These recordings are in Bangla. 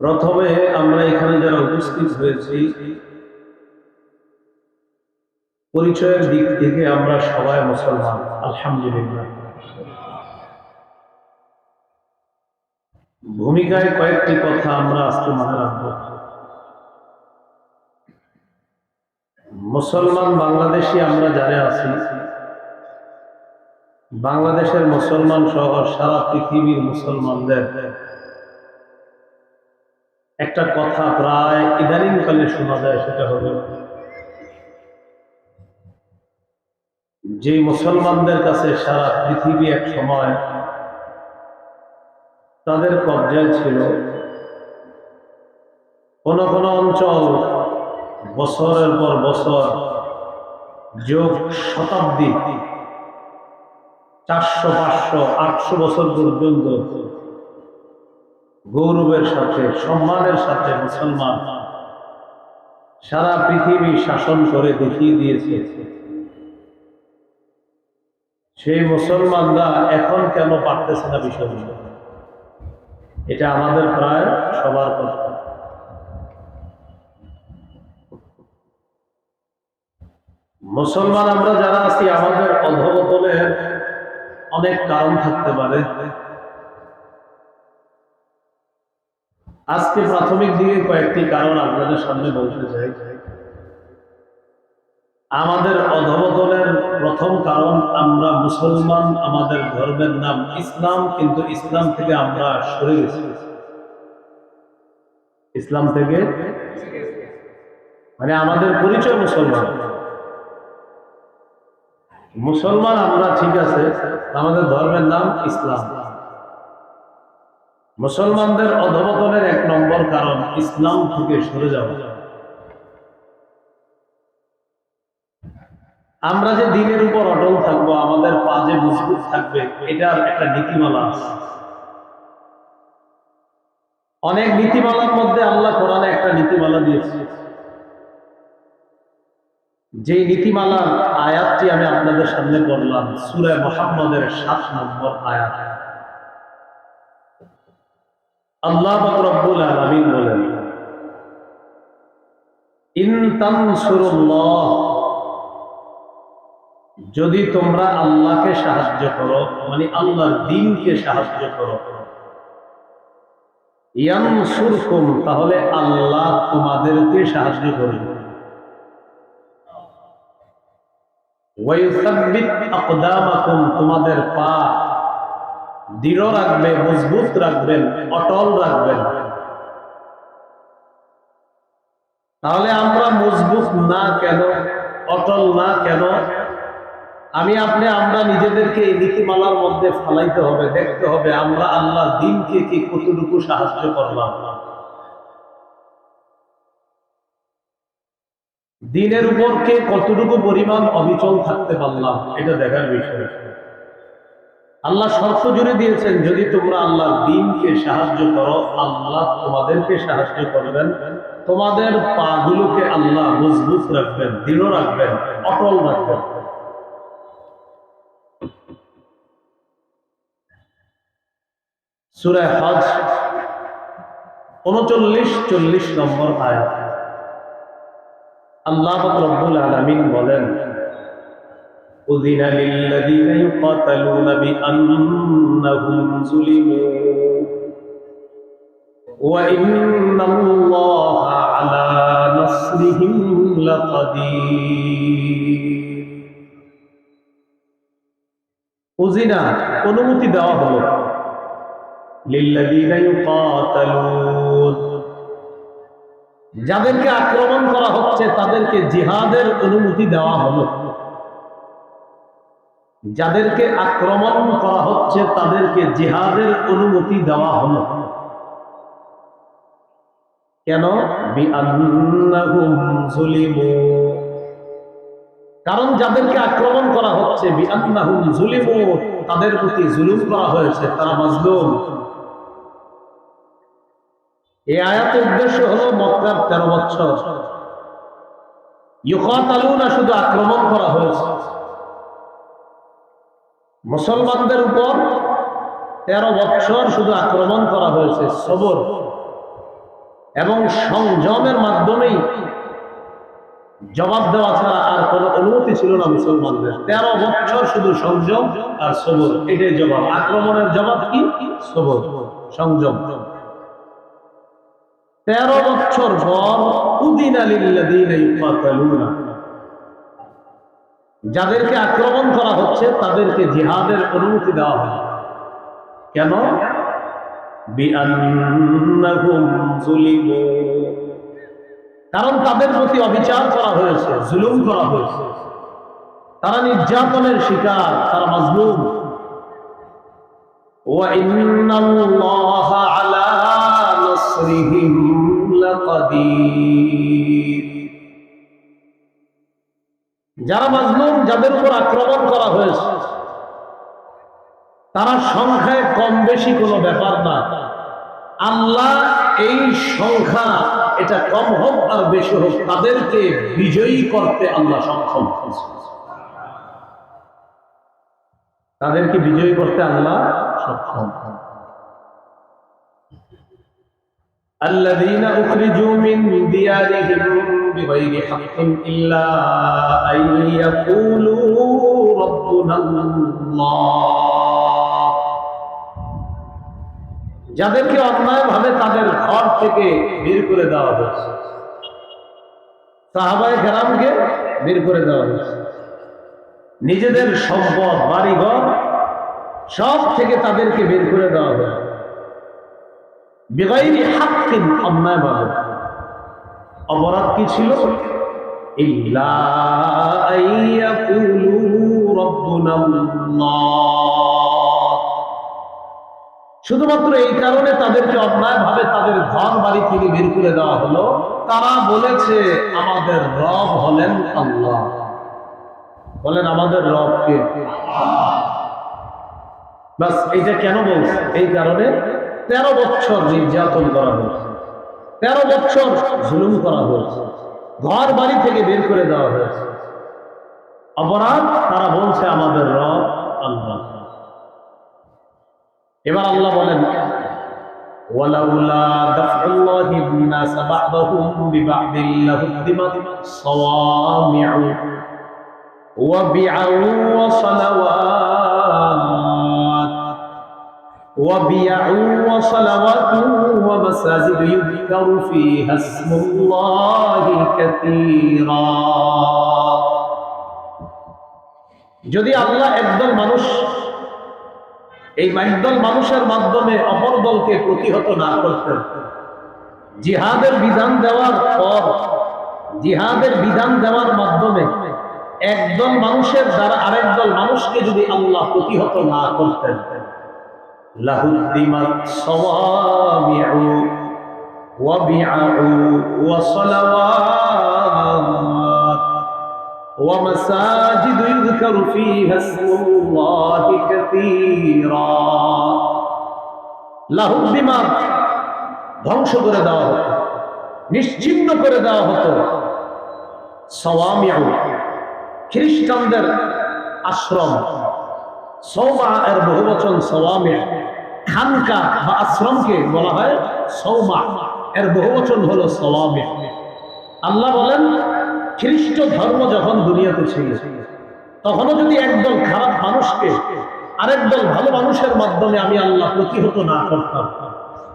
প্রথমে আমরা এখানে যারা উপস্থিত হয়েছি, পরিচয়ের দিক থেকে আমরা সবাই মুসলমান, আলহামদুলিল্লাহ। ভূমিকায় কয়েকটি কথা আমরা আজকে মনে রাখব। মুসলমান বাংলাদেশি আমরা যারা আছি, বাংলাদেশের মুসলমান সহ সারা পৃথিবীর মুসলমানদের একটা কথা প্রায় ইদানিংকালে শোনা যায়, সেটা হলো যে মুসলমানদের কাছে সারা পৃথিবী এক সময় তাদের কবজায় ছিল, কোন কোন অঞ্চল বছরের পর বছর, যোগ শতাব্দী, চারশো, পাঁচশো, আটশো বছর পর্যন্ত গৌরবের সাথে, সম্মানের সাথে মুসলমান সারা পৃথিবী শাসন করে দেখিয়ে দিয়েছে। সেই মুসলমানরা এখন কেন পারতেছে না বিষয়গুলো এটা আমাদের প্রায় সবার কথা মুসলমান আমরা যারা আছি, আমাদের অধবতনের অনেক কারণ থাকতে পারে। আজকে প্রাথমিক দিকে কয়েকটি কারণ আপনাদের সামনে বলতে চাই। আমাদের অধবতনের প্রথম কারণ, আমরা মুসলমান, আমাদের ধর্মের নাম ইসলাম, কিন্তু ইসলাম থেকে আমরা সরে গেছি। ইসলাম থেকে? মানে আমাদের পরিচয় মুসলমান। মুসলমান আমরা ঠিক আছে, আমাদের ধর্মের নাম ইসলাম। মুসলমানদের অধবতনের এক নম্বর কারণ ইসলাম থেকে সরে যাওয়া। আমরা যে দিনের উপর অটল থাকব, আমাদের পা যে মজবুত থাকবে, এটার একটা নীতিমালা আছে। অনেক নীতিমালার মধ্যে আল্লাহ কোরআনে একটা নীতিমালা দিয়েছে। যে নীতিমালার আয়াতটি আমি আপনাদের সামনে পড়লাম, সুরে মোহাম্মদের সাত নম্বর আয়াত। আল্লাহ রব্বুল আলমিন বলেন যদি তোমরা আল্লাহকে সাহায্য করো মানে আল্লাহর দিনকে সাহায্য করো, ইয়ানসুরকুম, তাহলে আল্লাহ তোমাদেরকে সাহায্য করবে। তোমাদের পা দৃঢ় রাখবে মজবুত রাখবেন, অটল রাখবেন। তাহলে আমরা মজবুত না কেন, অটল না কেন? আমি আপনি, আমরা নিজেদেরকে এই নীতিমালার মধ্যে ফালাইতে হবে, দেখতে হবে আমরা আল্লাহ দিনকে কি কতটুকু সাহায্য করলাম। দিনের উপর কে কতটুকু পরিমাণ অবিচল থাকতে পারলাম, এটা দেখার বিষয়। আল্লাহ শর্ত জুড়ে দিয়েছেন, যদি তোমরা আল্লাহর দিনকে সাহায্য করো, আল্লাহ তোমাদেরকে সাহায্য করবেন। তোমাদের পাগুলোকে আল্লাহ মজবুত রাখবেন, দৃঢ় রাখবেন, অটল রাখবেন। সুরে হজ, উনচল্লিশ, চল্লিশ নম্বর আয়াত। আল্লাহ রব্বুল আলমিন বলেন أذن للذين يقاتلون بأنهم ظلموا وإن الله على نصرهم لقدير উজিনা অনুমতি দেওয়া হলো লিল্লাযীনা ইউকাতালুন যাদেরকে আক্রমণ করা হচ্ছে তাদেরকে জিহাদের অনুমতি দেওয়া হলো যাদেরকে আক্রমণ করা হচ্ছে, তাদেরকে জিহাদের অনুমতি দেওয়া হলো। কেন? কারণ যাদেরকে আক্রমণ করা হচ্ছে তাদের প্রতি জুলুম করা হয়েছে, তারা মাজলুম। এই আয়াতের উদ্দেশ্য হলো মক্কার তেরো বছর ইউকাতালুনা শুধু আক্রমণ করা হয়েছে। মুসলমানদের উপর তেরো বছর শুধু আক্রমণ করা হয়েছে, সবর। এবং সংযমের মাধ্যমেই জবাব দেওয়া ছাড়া আর কোনো অনুমতি ছিল না মুসলমানদের। তেরো বছর শুধু সংযম আর সবর, এটাই জবাব। আক্রমণের জবাব কি? সবর, সংযম। তেরো বছর পর উদিন আলিল্লাদিনা যাদেরকে আক্রমণ করা হচ্ছে, তাদেরকে জিহাদের অনুমতি দেওয়া হয় কেন? কারণ তাদের প্রতি অবিচার করা হয়েছে, জুলুম করা হয়েছে। তারা নির্যাতনের শিকার, তারা মজলুম। আলা যারা মাজলুম যাদের উপর আক্রমণ করা হয়েছে তারা সংখ্যায় কম বেশি কোনো ব্যাপার না আল্লাহ এই সংখ্যা এটা কম হোক আর বেশি হোক তাদেরকে বিজয়ী করতে আল্লাহ সক্ষম তাদেরকে বিজয়ী করতে আল্লাহ সক্ষম الذين أخرجوا من ديارهم بغير حق إلا أن يقولوا ربنا الله যাদেরকে অন্যায়ভাবে তাদের ঘর থেকে বের করে দেওয়া হয়েছে সাহাবায় গ্রামকে বের করে দেওয়া হয়েছে নিজেদের সম্পদ বাড়িঘর সব থেকে তাদেরকে বের করে দেওয়া হয়েছে বেগাইনি হাক্কিন অন্যায়ভাবে অপরাধ কি ছিল? শুধুমাত্র এই কারণে তাদেরকে অন্যায়ভাবে তাদের ঘর বাড়ি থেকে বের করে দেওয়া হলো। তারা বলেছে, আমাদের রব হলেন আল্লাহ। বলেন, আমাদের রবকে বাস, এইটা কেন বলছে? এই কারণে তেরো বছর নির্যাতন করা হয়েছে। তেরো বছর জুলুম করা হয়েছে ঘর বাড়ি থেকে বের করে দেওয়া হয়েছে অপরাধ তারা বলছে আমাদের রব আল্লাহ এবার আল্লাহ বলেন ولولا دفع الله الناس بعضهم ببعض لهدمت صوامع وبيع وصلوات وبيع وصلوات ومساجد يذكر فيها اسم الله كثيرا যদি আল্লাহ একদল মানুষ এই একদল মানুষের মাধ্যমে অপর দলকে প্রতিহত না করতেন জিহাদের বিধান দেওয়ার পর জিহাদের বিধান দেওয়ার মাধ্যমে একদল মানুষের দ্বারা আরেক দল মানুষকে যদি আল্লাহ প্রতিহত না করতেন ওয়া বিআউ ওয়া সালাওয়াত ওয়া মাসাজিদু ইযকারু ফীহা ইসমুল্লাহি কাসীরা। লাহুদ্দিমাত ধ্বংস করে দেওয়া হতো, নিশ্চিন্ন করে দেওয়া হতো। সওয়ামিউ খ্রিস্টানদের আশ্রম। সৌমা এর বহু বচন সওয়ামে, খানকা বা আশ্রমকে বলা হয় সৌমা এর বহু বচন হলো সওয়ামে। আল্লাহ বলেন, খ্রিস্ট ধর্ম যখন দুনিয়াতে ছিল, তখনও যদি একদল খারাপ মানুষকে, আরেক দল ভালো মানুষের মাধ্যমে আমি আল্লাহ প্রতিহত না করতাম,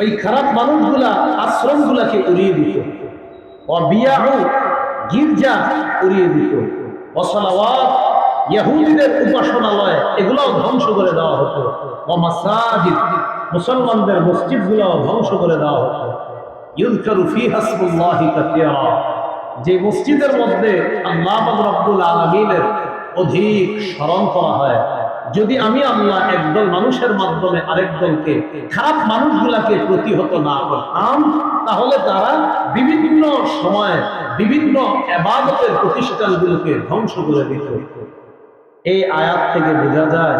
ওই খারাপ মানুষগুলা আশ্রমগুলাকে উড়িয়ে দিত অবিয়াহু গির্জা উড়িয়ে দিত অসলাওয়াত ইহুদিদের উপাসনালয় এগুলোও ধ্বংস করে দেওয়া হতো। ও মাসাজিদ, মুসলমানদের মসজিদগুলোও ধ্বংস করে দেওয়া হতো। ইউযকারু ফীহা ইসমুল্লাহি যে মসজিদের মধ্যে আল্লাহ রাব্বুল আলামিনের অধিক স্মরণ করা হয়। যদি আমি আল্লাহ একদল মানুষের মাধ্যমে আরেক দলকে, খারাপ মানুষগুলাকে প্রতিহত না করতাম, তাহলে তারা বিভিন্ন সময় বিভিন্ন এবাদতের প্রতিষ্ঠানগুলোকে ধ্বংস করে দিত। এই আয়াত থেকে বোঝা যায়,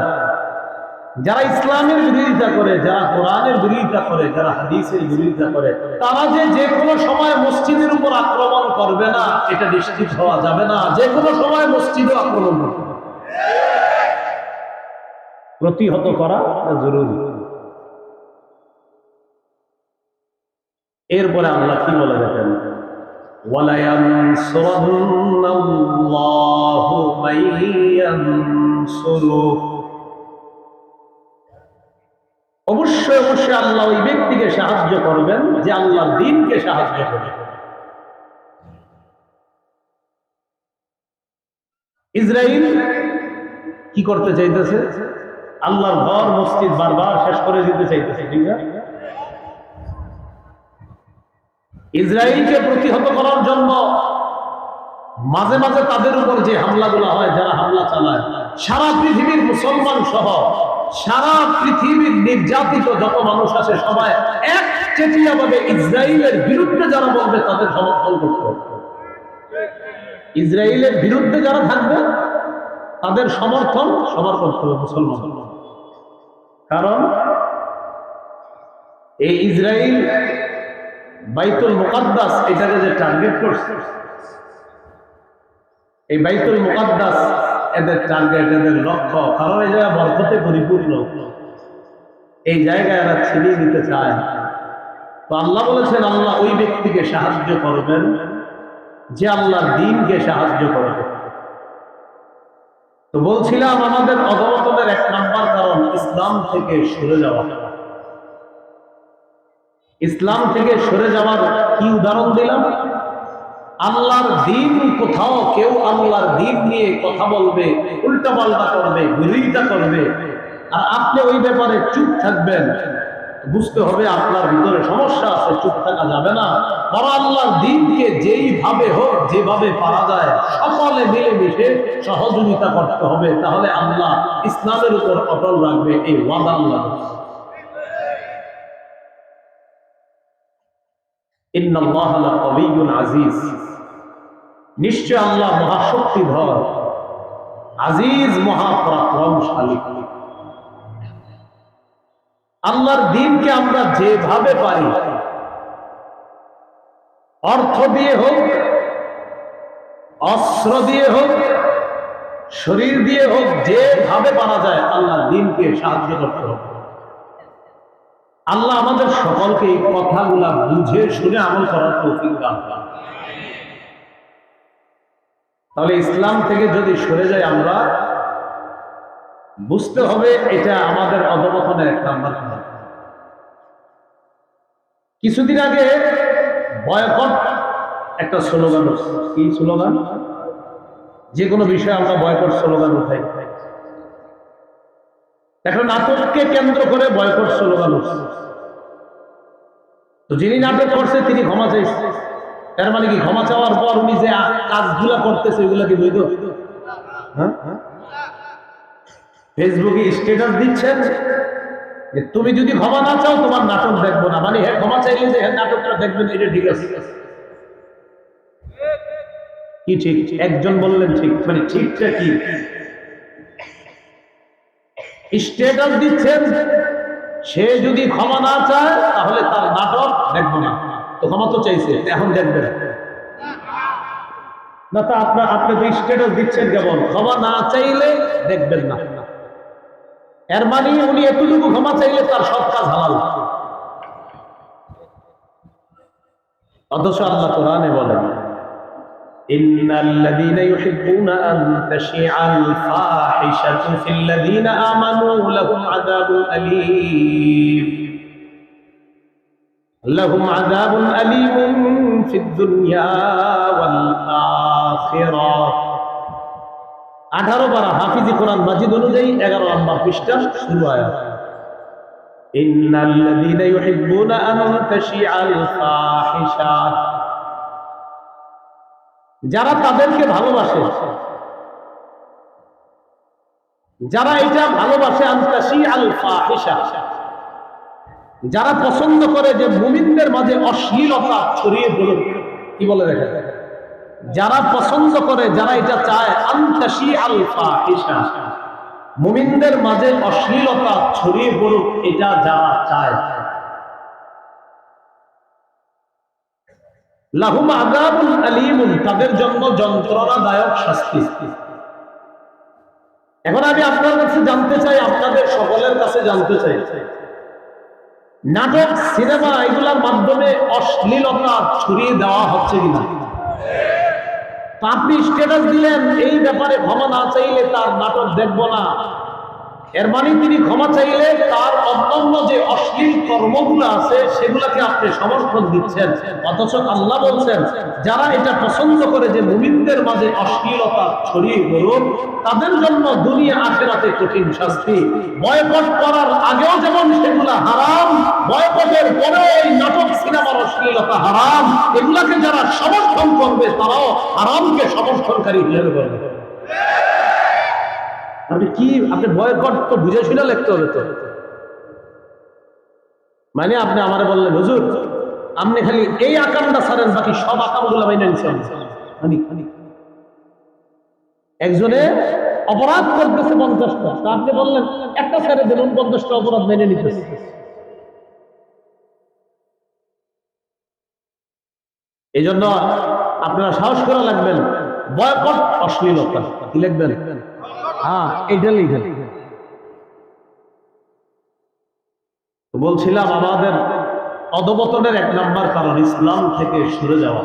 যারা ইসলামের বিরোধিতা করে, যারা কোরআনের বিরোধিতা করে, যারা হাদিসের বিরোধিতা করে, তারা যে যে কোনো সময় মসজিদের উপর আক্রমণ করবে না, এটা নিশ্চিত হওয়া যাবে না। যে কোনো সময় মসজিদও আক্রমণ করবে। প্রতিহত করা জরুরি। এরপরে আল্লাহ কি বলে দেখেন? وَلَيَنصُرَنَّ اللَّهُ مَن يَنصُرُهُ অবশ্যই অবশ্যই আল্লাহ ওই ব্যক্তিকে সাহায্য করবেন যে আল্লাহর দিনকে সাহায্য করবে ইসরায়েল কি করতে চাইতেছে আল্লাহর ঘর মসজিদ বারবার শেষ করে দিতে চাইতেছে ঠিক না ইসরায়েলকে প্রতিহত করার জন্য মাঝে মাঝে তাদের উপর যে হামলাগুলো হয়, যারা হামলা চালায়, সারা পৃথিবীর মুসলমান সহ সারা পৃথিবীর নির্যাতিত যত মানুষ আছে সবাই এক চেটিয়া ভাবে ইসরায়েলের বিরুদ্ধে যারা বলবে, তাদের সমর্থন করতে হবে। ইসরায়েলের বিরুদ্ধে যারা থাকবে, তাদের সমর্থন সবার করতে হবে মুসলমান। কারণ এই ইসরায়েল বাইতুল মুকাদ্দাস এটাকে যে টার্গেট করছে, এই বাইতুল মুকাদ্দাস এদের টার্গেট এদের লক্ষ্য, কারণ এই জায়গা বরকতে পরিপূর্ণ এই জায়গায় এরা ছিনিয়ে নিতে চায় তো আল্লাহ বলেছেন, আল্লাহ ওই ব্যক্তিকে সাহায্য করবেন যে আল্লাহর দিনকে সাহায্য করবে তো বলছিলাম, আমাদের অবতনের এক নাম্বার কারণ, ইসলাম থেকে সরে যাওয়া। ইসলাম থেকে সরে যাওয়ার কি উদাহরণ দিলাম? আল্লাহর দিন কোথাও কেউ আল্লাহর দিন নিয়ে কথা বলবে উল্টা পাল্টা করবে, বিরোধিতা করবে। আর আপনি ওই ব্যাপারে চুপ থাকবেন। বুঝতে হবে আপনার ভিতরে সমস্যা আছে, চুপ থাকা যাবে না। বড় আল্লাহর দিনকে যেইভাবে হোক, যেভাবে পারা যায়, সকলে মিলেমিশে সহযোগিতা করতে হবে। তাহলে আল্লাহ ইসলামের উপর অটল রাখবে, এই ওয়াদা আল্লাহ আজিজ নিশ্চয় আল্লাহ মহাশক্তিধর আজিজ মহাপরাক্রমশালী। আল্লাহর দিনকে আমরা যেভাবে পারি, অর্থ দিয়ে হোক, অস্ত্র দিয়ে হোক, শরীর দিয়ে হোক, যেভাবে পারা যায়, আল্লাহর দিনকে সাহায্য করতে হবে। আল্লাহ আমাদের সকলকে এই কথাগুলা বুঝে শুনে আমল করার তৌফিক দান করেন। তাহলে ইসলাম থেকে যদি সরে যাই আমরা, বুঝতে হবে এটা আমাদের অধপতনের এক নাম্বার। কিছুদিন আগে বয়কট একটা স্লোগান কি স্লোগান যে কোনো বিষয়ে আমরা বয়কট স্লোগান উঠাই একটা নাটককে কেন্দ্র করে বয়কট উঠছে তো যিনি নাটক করছে, তিনি ক্ষমা চাইছে। তার মানে কি ক্ষমা চাওয়ার পর উনি যে কাজগুলা করতেছে, ওইগুলা কি বৈধ? ফেসবুকে স্ট্যাটাস দিচ্ছেন যে তুমি যদি ক্ষমা না চাও, তোমার নাটক দেখব না। মানে হ্যাঁ ক্ষমা চাইলে যে হ্যাঁ নাটকটা দেখবেন, এটা ঠিক আছে। কি ঠিক? একজন বললেন ঠিক। মানে ঠিকটা কি? স্ট্যাটাস দিচ্ছেন, সে যদি ক্ষমা না চায়, তাহলে তার নাটক দেখব না। তো ক্ষমা তো চাইছে, এখন দেখবেন। না, তা আপনার আপনি তো স্ট্যাটাস দিচ্ছেন কেমন ক্ষমা না চাইলে দেখবেন না। এর মানে উনি এতটুকু ক্ষমা চাইলে তার সব কাজ হালাল। অথচ আল্লাহ কোরআনে বলেন إن الذين يحبون أن تشيع الفاحشة في الذين آمنوا لهم عذاب أليم لهم عذاب أليم في الدنيا والآخرة আঠারো বারা হাফিজি কোরআন মাজিদ অনুযায়ী এগারো নম্বর পৃষ্ঠা শুরু আয়াত إن الذين يحبون أن تشيع الفاحشة যারা তাদেরকে ভালোবাসে, যারা এটা ভালোবাসে যারা পছন্দ করে যে মুমিনদের মাঝে অশ্লীলতা ছড়িয়ে পড়ুক, কি বলে দেখে যারা পছন্দ করে, যারা এটা চায় আন্তাসি আল ফাহিশা মুমিনদের মাঝে অশ্লীলতা ছড়িয়ে পড়ুক, এটা যারা চায়। লাহুম আদাবুল আলিমুন, তাদের জন্য যন্ত্রণাদায়ক শাস্তি। এখন আমি আপনার কাছে জানতে চাই, আপনাদের সকলের কাছে জানতে চাই। নাটক, সিনেমা এগুলোর মাধ্যমে অশ্লীলতা ছড়িয়ে দেওয়া হচ্ছে কিনা? আপনি স্ট্যাটাস দিলেন, এই ব্যাপারে ক্ষমা না চাইলে তার নাটক দেখব না। এর মানে তিনি ক্ষমা চাইলে তার অন্যান্য যে অশ্লীল কর্মগুলো আছে, সেগুলোকে আপনি সমর্থন দিচ্ছেন। অথচ আল্লাহ বলছেন, যারা এটা পছন্দ করে যে মুমিনদের মাঝে অশ্লীলতা ছড়িয়ে পড়ুক তাদের জন্য দুনিয়া আখেরাতে কঠিন শাস্তি। বয়কট করার আগেও যেমন সেগুলা হারাম, বয়কটের পরেও এই নাটক সিনেমার অশ্লীলতা হারাম, এগুলাকে যারা সমর্থন করবে, তারাও হারামকে সমর্থনকারী হিসেবে করবে আপনি কি, আপনি বয়কট তো বুঝে শুনে লিখতে হবে তো। মানে আপনি আমারে বললেন, হুজুর, আপনি খালি এই আকামটা ছাড়েন, বাকি সব আকামগুলো মাইনে নিচ্ছেন একজনে অপরাধ করতেছে পঞ্চাশটা, তা আপনি বললেন, একটা ছেড়ে দিন পঞ্চাশটা অপরাধ মেনে নিতেছে। এই জন্য আপনারা সাহস করা লাগবেন বয়কট অশ্লীলতা, কি লিখবেন? হ্যাঁ এটা লিখেন বলছিলাম আমাদের অধপতনের এক নাম্বার কারণ ইসলাম থেকে সরে যাওয়া।